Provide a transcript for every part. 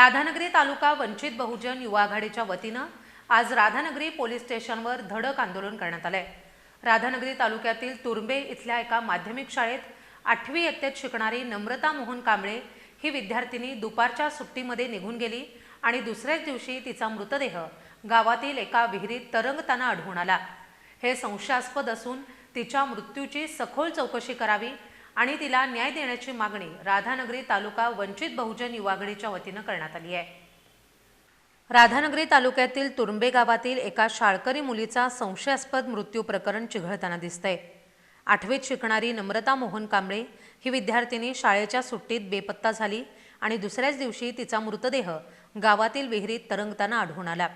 राधानगरी तालुका वंचित बहुजन युवा आघाडीच्या वतीनं आज राधानगरी पोलीस स्टेशनवर धडक आंदोलन करण्यात आलंय. राधानगरी तालुक्यातील तुर्बे इथल्या एका माध्यमिक शाळेत आठवी इयत्तेत शिकणारी नम्रता मोहन कांबळे ही विद्यार्थिनी दुपारच्या सुट्टीमध्ये निघून गेली आणि दुसऱ्याच दिवशी तिचा मृतदेह गावातील एका विहिरीत तरंगताना आढळून आला. हे संशयास्पद असून तिच्या मृत्यूची सखोल चौकशी करावी आणि तिला न्याय देण्याची मागणी राधानगरी तालुका वंचित बहुजन युवा आघाडीच्या वतीनं करण्यात आली आहे. राधानगरी तालुक्यातील तुरुंबे गावातील एका शाळकरी मुलीचा संशयास्पद मृत्यू प्रकरण चिघळताना दिसतंय. आठवीत शिकणारी नम्रता मोहन कांबळे ही विद्यार्थिनी शाळेच्या सुट्टीत बेपत्ता झाली आणि दुसऱ्याच दिवशी तिचा मृतदेह गावातील विहिरीत तरंगताना आढळून आला.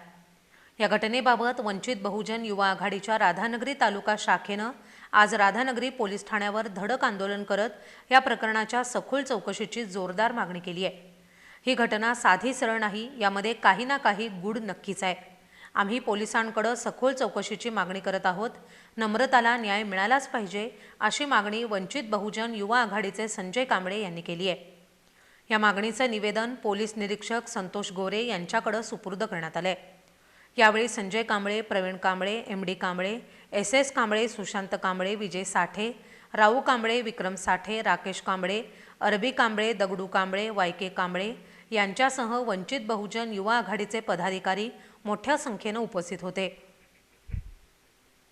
या घटनेबाबत वंचित बहुजन युवा आघाडीच्या राधानगरी तालुका शाखेनं आज राधानगरी पोलीस ठाण्यावर धडक आंदोलन करत या प्रकरणाच्या सखोल चौकशीची जोरदार मागणी केली आहे. ही घटना साधी सरळ नाही यामध्ये काही ना काही गूढ नक्कीच आहे. आम्ही पोलिसांकडं सखोल चौकशीची मागणी करत आहोत. नम्रताला न्याय मिळालाच पाहिजे अशी मागणी वंचित बहुजन युवा आघाडीचे संजय कांबळे यांनी केली आहे. या मागणीचं निवेदन पोलीस निरीक्षक संतोष गोरे यांच्याकडं सुपूर्द करण्यात आलं आहे यावेळी Sanjay Kamble Pravin Kamble M D Kamble S S Kamble Sushant Kamble Vijay Sathe Rau Kamble Vikram Sathe Rakesh Kamble R B Kamble Dagdu Kamble Y K Kamble यांच्यासह वंचित बहुजन युवा आघाडीचे पदाधिकारी मोठ्या संख्येनं उपस्थित होते.